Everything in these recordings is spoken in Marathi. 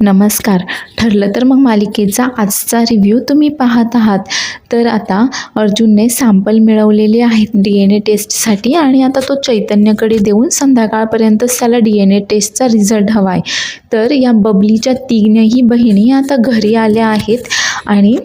नमस्कार. ठरलं तर मग मालिकेचा आजचा रिव्ह्यू तुम्ही पाहत आहात. तर आता अर्जुनने सॅम्पल मिळवलेले आहेत डी एन ए टेस्टसाठी आणि आता तो चैतन्याकडे देऊन संध्याकाळपर्यंतच त्याला डी एन ए टेस्टचा रिझल्ट हवा आहे तर या बबलीच्या तीनही बहिणी आता घरी आल्या आहेत आणि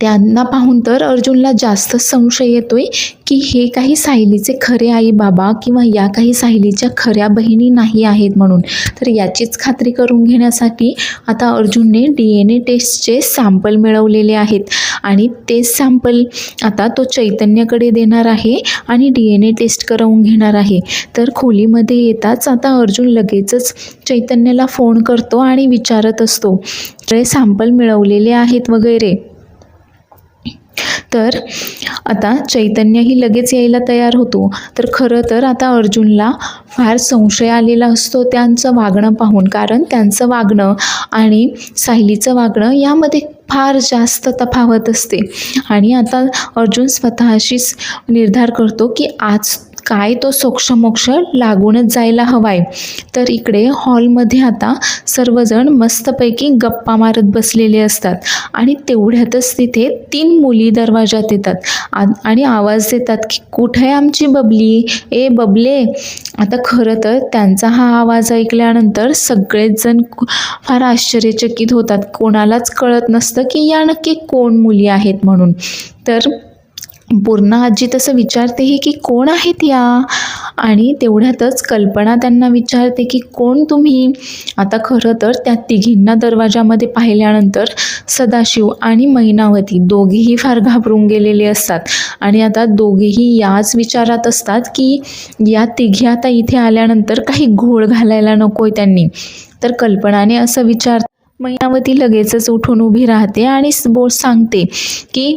त्यांना पाहून तर अर्जुनला जास्त संशय येतोय की हे काही सायलीचे खरे आई बाबा किंवा या काही सायलीच्या खऱ्या बहिणी नाही आहेत म्हणून. तर याचीच खात्री करून घेण्यासाठी आता अर्जुनने डी एन ए टेस्टचे सॅम्पल मिळवलेले आहेत. आणि ते सॅम्पल आता तो चैतन्याकडे देणार आहे आणि डी एन ए टेस्ट करवून घेणार आहे. तर खोलीमध्ये येताच आता अर्जुन लगेचच चैतन्याला फोन करतो आणि विचारत असतो ते सॅम्पल मिळवलेले आहेत वगैरे. तर आता चैतन्यही लगेच यायला तयार होतो. तर खरं तर आता अर्जुनला फार संशय आलेला असतो त्यांचं वागणं पाहून. कारण त्यांचं वागणं आणि सायलीचं वागणं यामध्ये फार जास्त तफावत असते. आणि आता अर्जुन स्वतःशीच निर्धार करतो की आज काय तो सोक्षमोक्ष लागूनच जायला हवा आहे तर इकडे हॉलमध्ये आता सर्वजण मस्तपैकी गप्पा मारत बसलेले असतात. आणि तेवढ्यातच तिथे तीन मुली दरवाजात येतात. आ आणि आवाज देतात की कुठे आमची बबली? ए बबले. आता खरं तर त्यांचा हा आवाज ऐकल्यानंतर सगळेच जण फार आश्चर्यचकित होतात. कोणालाच कळत नसतं की या नक्की कोण मुली आहेत म्हणून. तर पूर्ण आजी तसं विचारतेही की कोण आहेत या? आणि तेवढ्यातच कल्पना त्यांना विचारते की कोण तुम्ही? आता खरं तर त्या तिघींना दरवाजामध्ये पाहिल्यानंतर सदाशिव आणि मैनावती दोघेही फार घाबरून गेलेले असतात. आणि आता दोघेही याच विचारात असतात की या तिघी आता इथे आल्यानंतर काही घोळ घालायला नको आहे त्यांनी. तर कल्पनाने असं विचार मैनावती लगेचच उठून उभी राहते आणि बोल सांगते की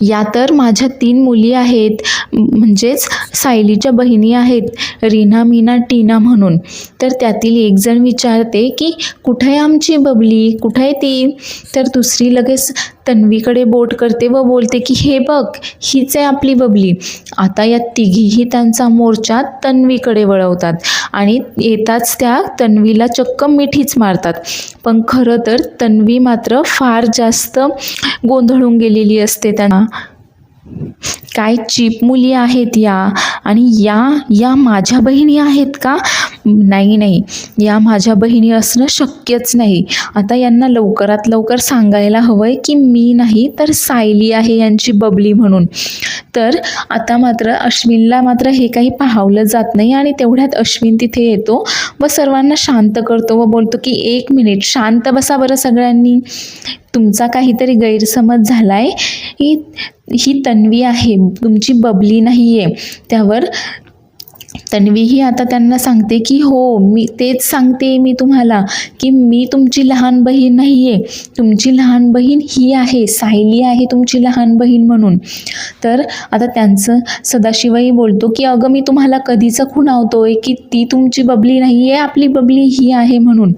या तर माझ्या तीन मुली आहेत म्हणजेच सायलीच्या बहिणी आहेत रीना मीना टीना म्हणून. तर त्यातील एकजण विचारते की कुठे आहे आमची बबली? कुठे आहे ती? तर दुसरी लगेच तन्वीकडे बोट करते व बोलते की हे बघ हीच आहे आपली बबली. आता या तिघीही त्यांचा मोर्चा तन्वीकडे वळवतात आणि येताच त्या तन्वीला चक्क मिठीच मारतात. पण खरं तर तन्वी मात्र फार जास्त गोंधळून गेलेली असते त्यांना. काय चीप मुली आहेत या? आणि या या माझ्या बहिणी आहेत का? नाही नाही. या माझ्या बहिणी असणं शक्यच नाही. आता यांना लवकरात लवकर सांगायला हवं आहे की मी नाही तर सायली आहे यांची बबली म्हणून. तर आता मात्र अश्विनला मात्र हे काही पाहावलं जात नाही आणि तेवढ्यात अश्विन तिथे येतो व सर्वांना शांत करतो व बोलतो की एक मिनिट शांत बसा बरं सगळ्यांनी. तुमचा काहीतरी गैरसमज झाला आहे ही ही तन्वी आहे तुमची बबली नाही आहे त्यावर तन्वीही आता त्यांना सांगते की हो मी तेच सांगते मी तुम्हाला की मी तुमची लहान बहीण नाही आहे तुमची लहान बहीण ही आहे सायली आहे तुमची लहान बहीण म्हणून. तर आता त्यांचं सदाशिवही बोलतो की अगं मी तुम्हाला कधीचं खुणावतोय की ती तुमची बबली नाही आहे आपली बबली ही आहे म्हणून.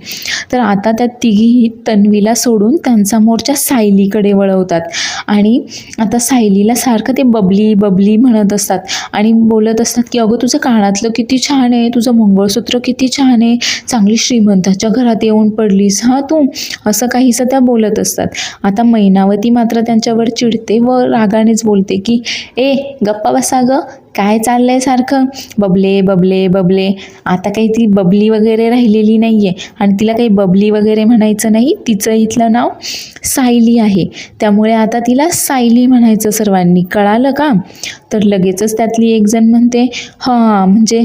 तर आता त्या तिघीही तन्वीला सोडून त्यांचा मोर्चा सायलीकडे वळवतात. आणि आता सायलीला सारखं ते बबली बबली म्हणत असतात. आणि बोलत असतात की अगं तुझं कानातलं किती छान आहे तुझं मंगळसूत्र किती छान आहे चांगली श्रीमंताच्या घरात येऊन पडलीस हां तू? असं काहीसं त्या बोलत असतात. आता मैनावती मात्र त्यांच्यावर चिडते व रागानेच बोलते की ए गप्पा बसा ग काय चाललंय सारखं? बबले बबले बबले. आता काही ती बबली वगैरे राहिलेली नाही आहे आणि तिला काही बबली वगैरे म्हणायचं नाही. तिचं इथलं नाव सायली आहे. त्यामुळे आता तिला सायली म्हणायचं सर्वांनी. कळालं का? तर लगेचच त्यातली एक जण म्हणते हां म्हणजे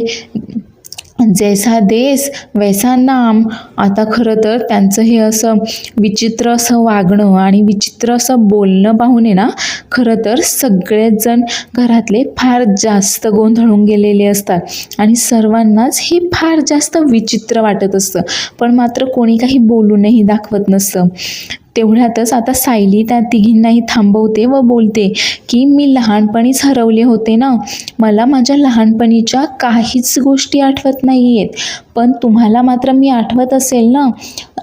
जैसा देश वैसा नाम. आता खरं तर त्यांचं हे असं विचित्र असं वागणं आणि विचित्र असं बोलणं पाहून आहे ना खरं तर सगळेच जण घरातले फार जास्त गोंधळून गेलेले असतात. आणि सर्वांनाच हे फार जास्त विचित्र वाटत असतं. पण मात्र कोणी काही बोलूनही दाखवत नसतं. तेवढ्यातच आता सायली त्या तिघींनाही थांबवते व बोलते की मी लहानपणीच हरवले होते ना. मला माझ्या लहानपणीच्या काहीच गोष्टी आठवत नाही आहेत पण तुम्हाला मात्र मी आठवत असेल ना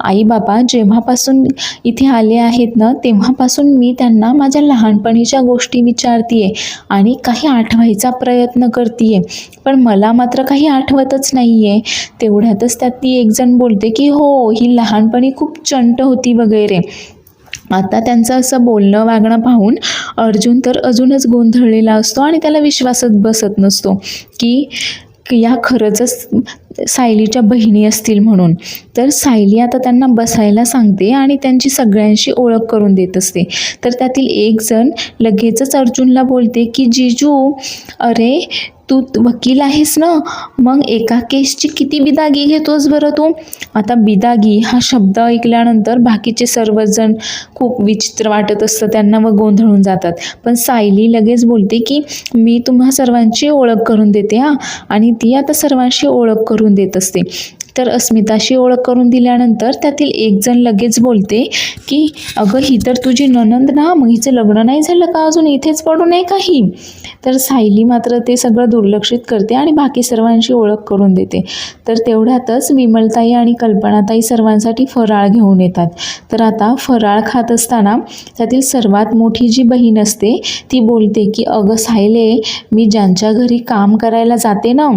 आई बाबा जेव्हापासून इथे आले आहेत ना तेव्हापासून मी त्यांना माझ्या लहानपणीच्या गोष्टी विचारते आणि काही आठवायचा प्रयत्न करते पण मला मात्र काही आठवतच नाही आहे तेवढ्यातच त्यात ती एकजण बोलते की हो ही लहानपणी खूप चंट होती वगैरे. आता त्यांचं असं बोलणं वागणं पाहून अर्जुन तर अजूनच गोंधळलेला असतो आणि त्याला विश्वासच बसत नसतो की की या खरंचच सायलीच्या बहिणी असतील म्हणून. तर सायली आता त्यांना बसायला सांगते आणि त्यांची सगळ्यांशी ओळख करून देत असते. तर त्यातील एक जण लगेचच अर्जुनला बोलते की जिजू अरे तू वकील आहेस ना? मग एका केसची किती बिदागी घेतोस बरं तू? आता बिदागी हा शब्द ऐकल्यानंतर बाकीचे सर्वजण खूप विचित्र वाटत असतं त्यांना व गोंधळून जातात. पण सायली लगेच बोलते की मी तुम्हा सर्वांची ओळख करून देते हां. आणि ती आता सर्वांशी ओळख करून देत असते. तर अस्मिताशी ओळख करून दिल्यानंतर त्यातील एक जण लगेच बोलते की अगं ही तर तुझी ननंद ना मग हिचं लग्न नाही झालं का अजून? इथेच पडू नये काही? तर सायली मात्र ते सगळं दुर्लक्षित करते आणि बाकी सर्वांशी ओळख करून देते. तर तेवढ्यातच विमलताई आणि कल्पनाताई सर्वांसाठी फराळ घेऊन येतात. तर आता फराळ खात असताना त्यातील सर्वात मोठी जी बहीण असते ती बोलते की अगं सायले मी ज्यांच्या घरी काम करायला जाते ना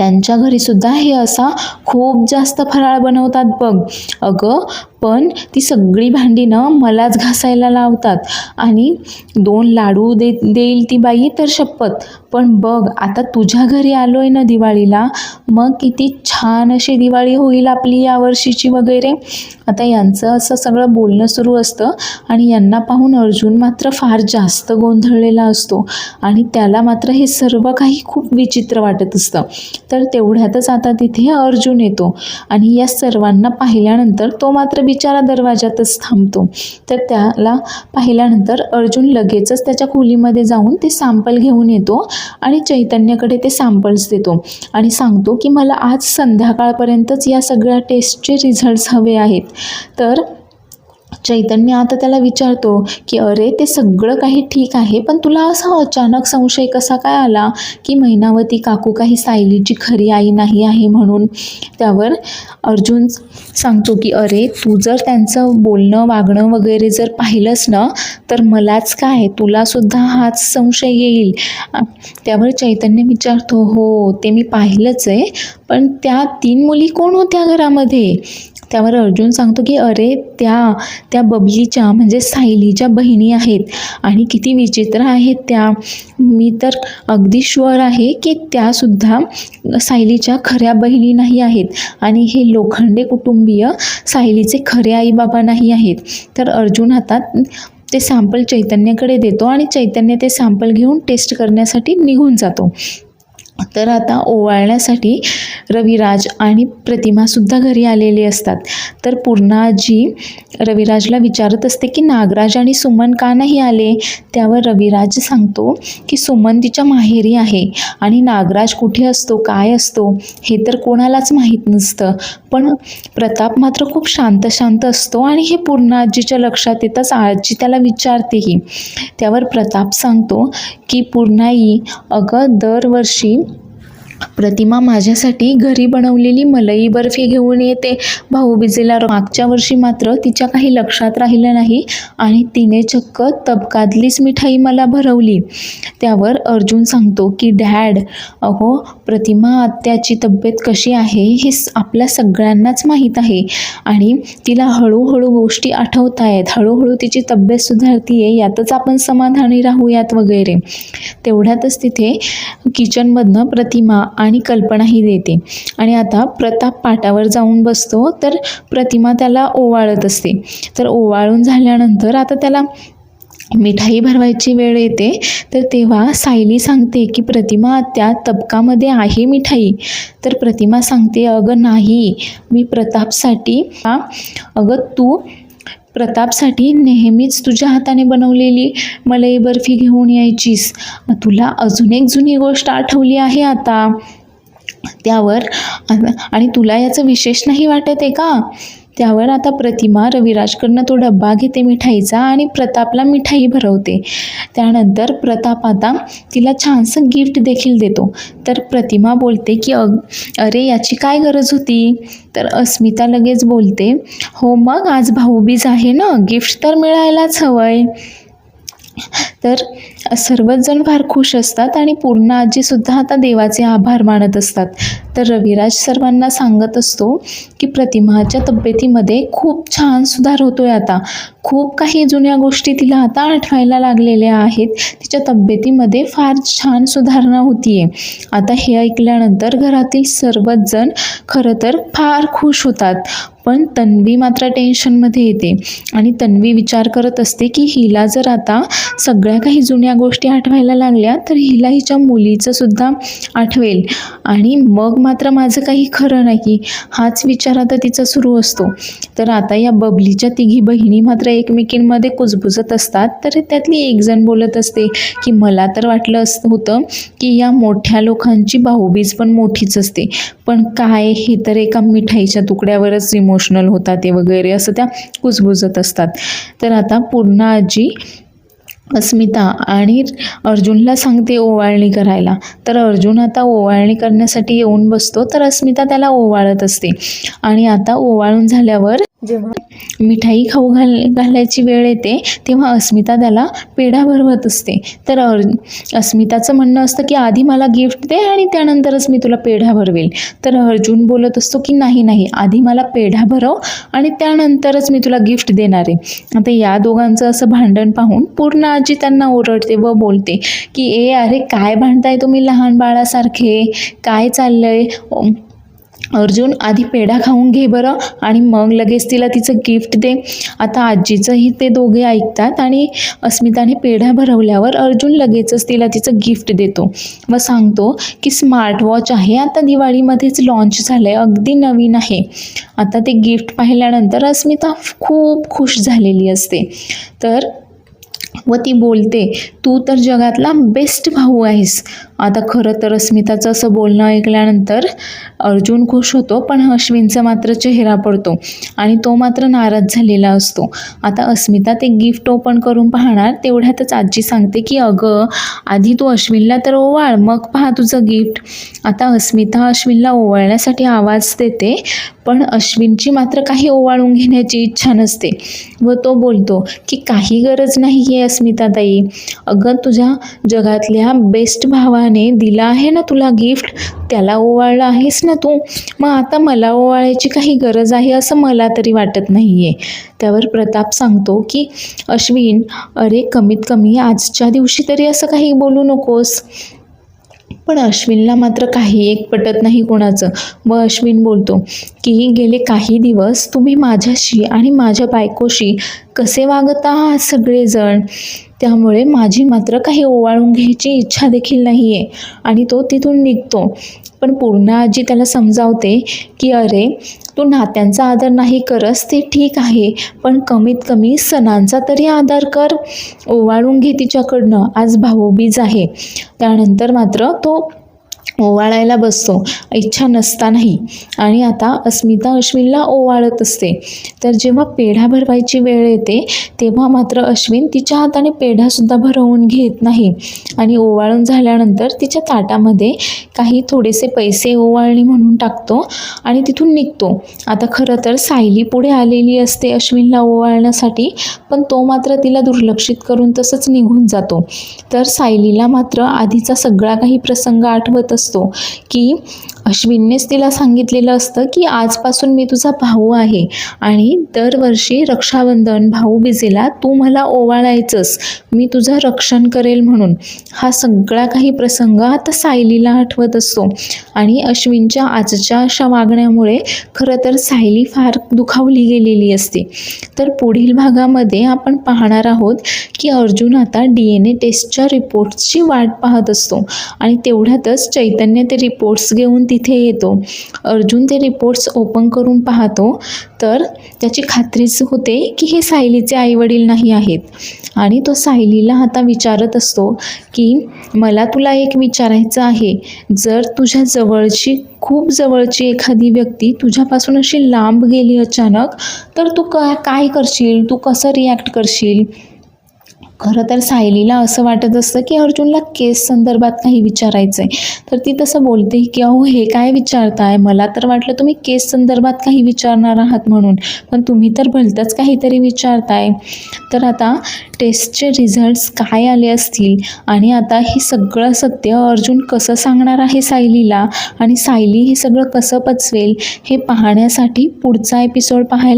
त्यांच्या घरीसुद्धा हे असा खूप जास्त फराळ बनवतात बघ. अगं पण ती सगळी भांडी ना मलाच घासायला लावतात. आणि दोन लाडू दे देईल ती बाई तर शपथ. पण बघ आता तुझ्या घरी आलो आहे ना दिवाळीला मग किती छान अशी दिवाळी होईल आपली यावर्षीची वगैरे. आता यांचं असं सगळं बोलणं सुरू असतं आणि यांना पाहून अर्जुन मात्र फार जास्त गोंधळलेला असतो. आणि त्याला मात्र हे सर्व काही खूप विचित्र वाटत असतं. तर तेवढ्यातच आता तिथे अर्जुन येतो. आणि या सर्वांना पाहिल्यानंतर तो मात्र बिचारा दरवाजातच थांबतो. तर त्याला पाहिल्यानंतर अर्जुन लगेचच त्याच्या खोलीमध्ये जाऊन ते सॅम्पल घेऊन येतो आणि चैतन्याकडे ते सॅम्पल्स देतो. आणि सांगतो की मला आज संध्याकाळपर्यंतच या सगळ्या टेस्टचे रिझल्ट्स हवे आहेत. तर चैतन्य आता त्याला विचारतो की अरे ते सगळं काही ठीक आहे पण तुला असा अचानक संशय कसा काय आला की महिनावती काकू काही सायलीची खरी आई नाही आहे म्हणून? त्यावर अर्जुन सांगतो की अरे तू जर त्यांचं बोलणं वागणं वगैरे जर पाहिलंस ना तर मलाच काय? तुलासुद्धा हाच संशय येईल. त्यावर चैतन्य विचारतो हो ते मी पाहिलंच आहे पण त्या तीन मुली कोण होत्या घरामध्ये? त्यावर अर्जुन सांगतो की अरे त्या त्या बबलीच्या म्हणजे सायलीच्या बहिणी आहेत आणि किती विचित्र आहेत त्या. मी तर अगदी शुअर आहे की त्यासुद्धा सायलीच्या खऱ्या बहिणी नाही आहेत आणि हे लोखंडे कुटुंबीय सायलीचे खरे आईबाबा नाही आहेत. तर अर्जुन हातात ते सॅम्पल चैतन्याकडे देतो आणि चैतन्य ते सॅम्पल घेऊन टेस्ट करण्यासाठी निघून जातो. तर आता ओवाळण्यासाठी रविराज आणि प्रतिमासुद्धा घरी आलेली असतात. तर पूर्णाजी रविराजला विचारत असते की नागराज आणि सुमन का नाही आले? त्यावर रविराज सांगतो की सुमन तिच्या माहेरी आहे आणि नागराज कुठे असतो काय असतो हे तर कोणालाच माहीत नसतं. पण प्रताप मात्र खूप शांत शांत असतो आणि हे पूर्ण आजीच्या लक्षात येताच आजी त्याला विचारतेही. त्यावर प्रताप सांगतो की पूर्णाई अगं दरवर्षी प्रतिमा माझ्यासाठी घरी बनवलेली मलई बर्फी घेऊन येते. भाऊबीजेला मागच्या वर्षी मात्र तिच्या काही लक्षात राहिलं नाही आणि तिने चक्क तबकातलीच मिठाई मला भरवली. त्यावर अर्जुन सांगतो की डॅड अहो प्रतिमा आत्याची तब्येत कशी आहे हे आपल्या सगळ्यांनाच माहीत आहे आणि तिला हळूहळू गोष्टी आठवत आहेत हळूहळू तिची तब्येत सुधारतीये आहे यातच आपण समाधानी राहूयात वगैरे. तेवढ्यातच तिथे किचनमधनं प्रतिमा आणि आणि कल्पनाही देते. आणि आता प्रताप पाटावर जाऊन बसतो तर प्रतिमा त्याला ओवाळत असते. तर ओवाळून झाल्यानंतर आता त्याला मिठाई भरवायची वेळ येते. तर तेव्हा सायली सांगते की प्रतिमा त्या तबकामध्ये आहे मिठाई. तर प्रतिमा सांगते अगं नाही. मी प्रतापसाठी अगं तू प्रतापसाठी नेहमीच तुझ्या हाताने बनवलेली मलई बर्फी घेऊन यायचीस. तुला अजून एक जुनी गोष्ट आठवली आहे आता. त्यावर आणि तुला याचं विशेष नाही वाटत आहे का? त्यावर आता प्रतिमा रविराजकडनं तो डब्बा घेते मिठाईचा आणि प्रतापला मिठाई भरवते. त्यानंतर प्रताप आता तिला छानसं गिफ्ट देखील देतो. तर प्रतिमा बोलते की अग अरे याची काय गरज होती? तर अस्मिता लगेच बोलते हो मग आज भाऊबीज आहे ना? गिफ्ट तर मिळायलाच हवंय. तर सर्वच जण फार खुश असतात आणि पूर्ण आजीसुद्धा आता देवाचे आभार मानत असतात. तर रविराज सर्वांना सांगत असतो की प्रतिमाच्या तब्येतीमध्ये खूप छान सुधार होतो आहे आता. खूप काही जुन्या गोष्टी तिला आता आठवायला लागलेल्या आहेत. तिच्या तब्येतीमध्ये फार छान सुधारणा होतीये. आता हे ऐकल्यानंतर घरातील सर्वच जण खरं तर फार खुश होतात. पण तन्वी मात्र टेन्शनमध्ये येते. आणि तन्वी विचार करत असते की हिला जर आता सगळ्या काही जुन्या गोष्टी आठवायला लागल्या तर हिला हिच्या मुलीचं सुद्धा आठवेल. आणि मग मात्र माझं काही खरं नाही. हाच विचार आता तिचा सुरू असतो. तर आता या बबलीच्या तिघी बहिणी मात्र एकमेकींमध्ये कुजबुजत असतात. तर त्यातली एक जण बोलत असते की मला तर वाटलं असं होतं की या मोठ्या लोकांची भाऊबीज पण मोठीच असते. पण काय हे तर एका मिठाईच्या तुकड्यावरच इमोशनल होतात ते वगैरे असं त्या कुजबुजत असतात. तर आता पूर्ण आजी अस्मिता आणि अर्जुनला सांगते ओवाळणी करायला. तर अर्जुन आता ओवाळणी करण्यासाठी येऊन बसतो तर अस्मिता त्याला ओवाळत असते. आणि आता ओवाळून झाल्यावर जेव्हा मिठाई खाऊ घाल घालायची वेळ येते तेव्हा अस्मिता त्याला पेढा भरवत असते. तर अस्मिताचं म्हणणं असतं की आधी मला गिफ्ट दे आणि त्यानंतरच मी तुला पेढा भरवेल. तर अर्जुन बोलत असतो की नाही नाही आधी मला पेढा भरव आणि त्यानंतरच मी तुला गिफ्ट देणार आहे. आता या दोघांचं असं भांडण पाहून पूर्ण आजी त्यांना ओरडते व बोलते की ए अरे काय भांडताय तुम्ही लहान बाळासारखे? काय चाललं आहे अर्जुन आधी पेढा खाऊन घे बरं आणि मग लगेच तिला तिचं गिफ्ट दे. आता आजीचंही ते दोघे ऐकतात आणि अस्मिताने पेढा भरवल्यावर अर्जुन लगेचच तिला तिचं गिफ्ट देतो व सांगतो की स्मार्ट वॉच आहे. आता दिवाळीमध्येच लॉन्च झालं आहे अगदी नवीन आहे. आता ते गिफ्ट पाहिल्यानंतर अस्मिता खूप खुश झालेली असते. तर व ती बोलते तू तर जगातला बेस्ट भाऊ आहेस. आता खरं तर अस्मिताचं असं बोलणं ऐकल्यानंतर अर्जुन खुश होतो पण अश्विनचा मात्र चेहरा पडतो आणि तो मात्र नाराज झालेला असतो. आता अस्मिता ते गिफ्ट ओपन करून पाहणार तेवढ्यातच आजी सांगते की अगं आधी तू अश्विनला तर ओवाळ मग पहा तुझं गिफ्ट आता अस्मिता अश्विनला ओवाळण्यासाठी आवाज देते पण अश्विनची मात्र काही ओवाळून घेण्याची इच्छा नसते व तो बोलतो की काही गरज नाही आहे अस्मिताताई. अगं तुझ्या जगातल्या बेस्ट भावाने दिला आहे ना तुला गिफ्ट त्याला ओवाळलं आहेस ना तू? मग आता मला ओवाळायची काही गरज आहे असं मला तरी वाटत नाही आहे त्यावर प्रताप सांगतो की अश्विन अरे कमीत कमी आजच्या दिवशी तरी असं काही बोलू नकोस. पण अश्विनला मात्र काही एक पटत नाही कोणाचं. व अश्विन बोलतो की गेले काही दिवस तुम्ही माझ्याशी आणि माझ्या बायकोशी कसे वागत आहात सगळेजण? त्यामुळे माझी मात्र काही ओवाळून घ्यायची इच्छा देखील नाही आहे आणि तो तिथून निघतो. पण पूर्ण आजी त्याला समजावते की अरे तू नात्यांचा आदर नाही करस ते ठीक आहे पण कमीत कमी सणांचा तरी आदर कर. ओवाळून घे तिच्याकडनं आज भाऊबीज आहे. त्यानंतर मात्र तो ओवाळायला बसतो. इच्छा नसतानाही. आणि आता अस्मिता अश्विनला ओवाळत असते. तर जेव्हा पेढा भरवायची वेळ येते तेव्हा मात्र अश्विन तिच्या हाताने पेढासुद्धा भरवून घेत नाही. आणि ओवाळून झाल्यानंतर तिच्या ताटामध्ये काही थोडेसे पैसे ओवाळणी म्हणून टाकतो आणि तिथून निघतो. आता खरं तर सायली पुढे आलेली असते अश्विनला ओवाळण्यासाठी पण तो मात्र तिला दुर्लक्षित करून तसंच निघून जातो. तर सायलीला मात्र आधीचा सगळा काही प्रसंग आठवत असतो की अश्विननेच तिला सांगितलेलं असतं की आजपासून मी तुझा भाऊ आहे आणि दरवर्षी रक्षाबंधन भाऊबीजेला तू मला ओवाळायचंस मी तुझं रक्षण करेल म्हणून. हा सगळा काही प्रसंग आता सायलीला आठवत असतो आणि अश्विनच्या आजच्या अशा वागण्यामुळे खरं तर सायली फार दुखावली गेलेली असते. तर पुढील भागामध्ये आपण पाहणार आहोत की अर्जुन आता डी एन ए टेस्टच्या रिपोर्ट्सची वाट पाहत असतो. आणि तेवढ्यातच चैतन्य ते रिपोर्ट्स घेऊन तिथे येतो. अर्जुन ते रिपोर्ट्स ओपन करून पाहतो. तर त्याची खात्रीच होते की हे सायलीचे आईवडील नाही आहेत. आणि तो सायलीला आता विचारत असतो की मला तुला एक विचारायचं आहे. जर तुझ्या जवळची खूप जवळची एखादी व्यक्ती तुझ्यापासून अशी लांब गेली अचानक तर तू क काय करशील? तू कसं रिॲक्ट करशील? खरं तर सायलीला असं वाटत असतं की अर्जुनला केस संदर्भात काही विचारायचं आहे तर ती तसं बोलते की अहो हे काय विचारताय? मला तर वाटलं तुम्ही केस संदर्भात काही विचारणार आहात म्हणून. पण तुम्ही तर भलतंच काहीतरी विचारताय. तर आता टेस्टचे रिझल्ट्स काय आले असतील? आणि आता हे सगळं सत्य अर्जुन कसं सांगणार आहे सायलीला? आणि सायली हे सगळं कसं पचवेल? हे पाहण्यासाठी पुढचा एपिसोड पाहायला